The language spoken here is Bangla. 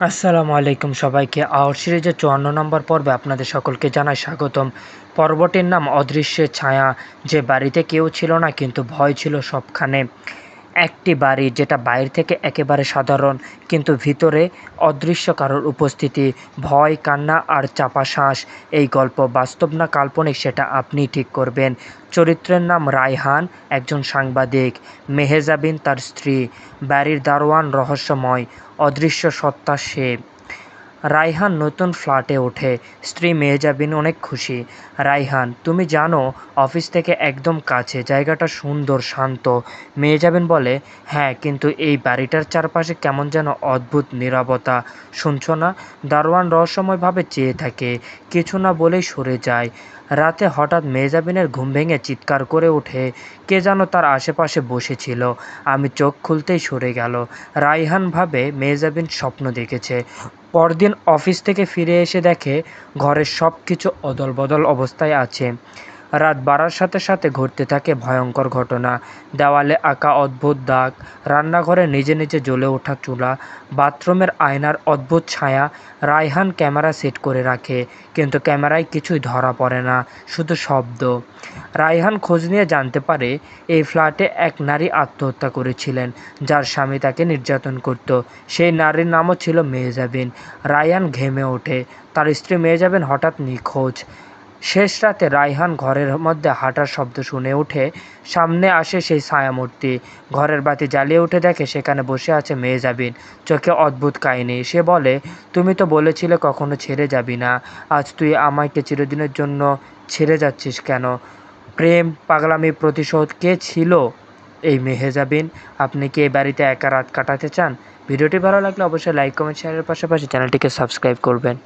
আসসালামু আলাইকুম সবাইকে। আওয়ার সিরিজের চুয়ান্ন নম্বর পর্বে আপনাদের সকলকে জানাই স্বাগতম। পর্বটির নাম অদৃশ্যের ছায়া। যে বাড়িতে কেউ ছিল না, কিন্তু ভয় ছিল সবখানে। একটি বাড়ি যেটা বাইরে থেকে একেবারে সাধারণ, কিন্তু ভিতরে অদৃশ্য কারোর উপস্থিতি, ভয়, কান্না আর চাপা শ্বাস। এই গল্প বাস্তব না কাল্পনিক সেটা আপনি ঠিক করবেন। চরিত্রের নাম রায়হান, একজন সাংবাদিক। মেহেজাবিন তার স্ত্রী। বাড়ির দারোয়ান রহস্যময়। অদৃশ্য সত্তা সে। রায়হান নতুন ফ্ল্যাটে ওঠে। স্ত্রী মেহজাবিন অনেক খুশি। রায়হান তুমি জানো, অফিস থেকে একদম কাছে, জায়গাটা সুন্দর, শান্ত। মেহজাবিন বলে হ্যাঁ কিন্তু এই বাড়িটার চারপাশে কেমন যেন অদ্ভুত নীরবতা। শুনছো না, দারোয়ান রহস্যময়ভাবে চেয়ে থাকে, কিছু না বলেই সরে যায়। রাতে হঠাৎ মেহজাবিনের ঘুম ভেঙে চিৎকার করে ওঠে, কে যেন তার আশেপাশে বসেছিল। আমি চোখ খুলতেই সরে গেল। রায়হান ভাবে মেহজাবিন স্বপ্ন দেখেছে। পরদিন অফিস থেকে ফিরে এসে দেখে ঘরের সব কিছু অদলবদল অবস্থায় আছে। রাত বাড়ার সাথে সাথে ঘটতে থাকে ভয়ঙ্কর ঘটনা। দেওয়ালে আঁকা অদ্ভুত দাগ, রান্নাঘরে নিজে নিজে জ্বলে ওঠা চুলা, বাথরুমের আয়নার অদ্ভুত ছায়া রায়হান ক্যামেরা সেট করে রাখে, কিন্তু ক্যামেরায় কিছুই ধরা পড়ে না, শুধু শব্দ। রায়হান খোঁজ নিয়ে জানতে পারে, এই ফ্ল্যাটে এক নারী আত্মহত্যা করেছিলেন, যার স্বামী তাকে নির্যাতন করত। সেই নারীর নামও ছিল মেহজাবিন। রায়হান ঘেমে ওঠে। তার স্ত্রী মেহজাবিন হঠাৎ নিখোঁজ। শেষ রাতে রায়হান ঘরের মধ্যে হাঁটার শব্দ শুনে উঠে সামনে আসে সেই ছায়ামূর্তি। ঘরের বাতি জ্বালিয়ে উঠে দেখে সেখানে বসে আছে মেহজাবিন চোখে অদ্ভুত কাহিনী। সে বলে, তুমি তো বলেছিলে কখনো ছেড়ে যাবি না। আজ তুই আমাকে চিরদিনের জন্য ছেড়ে যাচ্ছিস কেন? প্রেম, পাগলামি, প্রতিশোধ কে ছিল এই মেহেজাবিন আপনি কি এই বাড়িতে একা রাত কাটাতে চান? ভিডিওটি ভালো লাগলে অবশ্যই লাইক, কমেন্ট, শেয়ারের পাশাপাশি চ্যানেলটিকে সাবস্ক্রাইব করবেন।